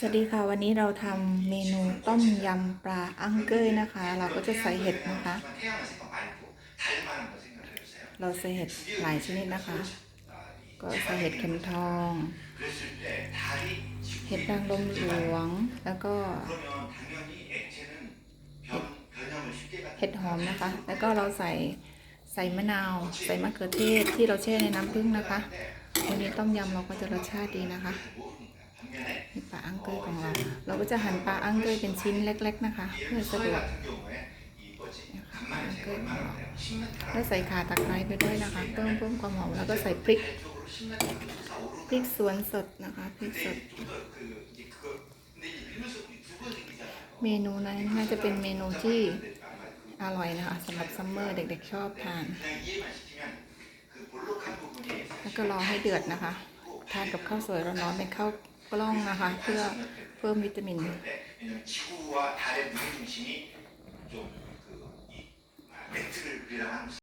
สวัสดีค่ะวันนี้เราทำเมนูต้มยำปลาอังเกยนะคะ เราก็จะใส่เห็ดนะคะ เราใส่เห็ดหลายชนิดนะคะ ก็ใส่เห็ดเข็มทอง เห็ดนางรมหลวงแล้วก็เห็ดหอมนะคะ แล้วก็เราใส่ใส่มะนาว ใส่มะเขือเทศที่เราแช่ในน้ำผึ้งนะคะ วันนี้ต้มยำเราก็จะรสชาติดีนะคะ ปลาอังเกยของเรา เราก็จะหั่นปลาอังเกยเป็นชิ้นเล็ก ๆนะคะ เพื่อสะดวกแล้วใส่ขาตะไคร้ไปด้วยนะคะเพิ่มเพิ่มความหอมแล้วก็ใส่พริกพริกสวนสดนะคะพริกสด เมนูนั้นน่าจะเป็นเมนูที่อร่อยนะคะสำหรับซัมเมอร์เด็กๆชอบทาน แล้วก็รอให้เดือดนะคะ ทานกับข้าวสวยร้อนๆเป็นข้าว กล้องนะคะ เพื่อเพิ่มวิตามิน 지구와 달의 무게중심이 좀그이 멘트를 그리라고 하는